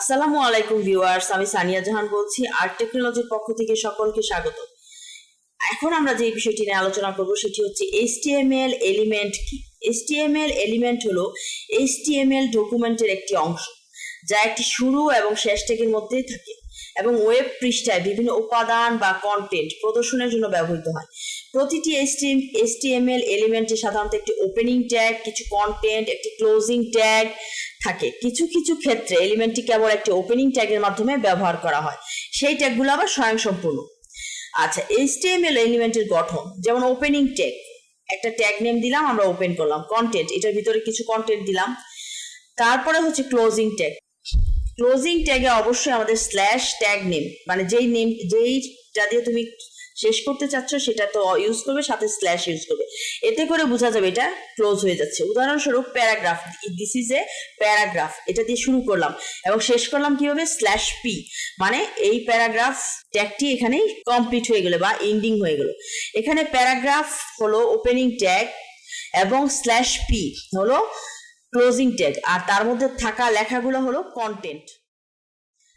আসসালামু আলাইকুম ভিউয়ার্স, আমি সানিয়া জাহান বলছি আর্ট টেকনোলজির পক্ষ থেকে সকলকে স্বাগত। এখন আমরা যে বিষয়টি নিয়ে আলোচনা করব সেটি হচ্ছে এইচটিএমএল এলিমেন্ট কি? এইচটিএমএল এলিমেন্ট হলো এইচটিএমএল ডকুমেন্টের একটি অংশ, যা একটি শুরু এবং শেষ ট্যাগের মধ্যেই থাকে এবং ওয়েব পৃষ্ঠায় বিভিন্ন উপাদান বা কন্টেন্ট প্রদর্শনের জন্য ব্যবহৃত হয়। প্রতিটি এইচটিএমএল এলিমেন্টে সাধারণত একটি ওপেনিং ট্যাগ কিছু কন্টেন্ট একটি ক্লোজিং ট্যাগ থাকে। কিছু কিছু ক্ষেত্রে এলিমেন্টটি কেবল একটি ওপেনিং ট্যাগের মাধ্যমে ব্যবহার করা হয়। সেই ট্যাগগুলো আবার স্বয়ংসম্পূর্ণ। আচ্ছা এইচটিএমএল এলিমেন্টের গঠন, যেমন ওপেনিং ট্যাগ একটা ট্যাগ নেম দিলাম, আমরা ওপেন করলাম। কন্টেন্ট এটার ভিতরে কিছু কন্টেন্ট দিলাম। তারপরে হচ্ছে ক্লোজিং ট্যাগ ক্লোজিং ট্যাগে অবশ্যই আমাদের স্ল্যাশ ট্যাগ নেম মানে যেই নেম যেইটা দিয়ে তুমি শেষ করতে চাচ্ছ সেটা তো ইউজ করবে, সাথে স্ল্যাশ ইউজ করবে। এতে করে বোঝা যাবে এটা ক্লোজ হয়ে যাচ্ছে। উদাহরণস্বরূপ paragraph this is a paragraph এটা দিয়ে শুরু করলাম। এবং শেষ করলাম কীভাবে? স্ল্যাশ পি মানে এই প্যারাগ্রাফ ট্যাগটি এখানেই কমপ্লিট হয়ে গেল বা এন্ডিং হয়ে গেল। এখানে প্যারাগ্রাফ হলো ওপেনিং ট্যাগ এবং স্ল্যাশ পি হলো ক্লোজিং ট্যাগ আর তার মধ্যে থাকা লেখাগুলো হলো কন্টেন্ট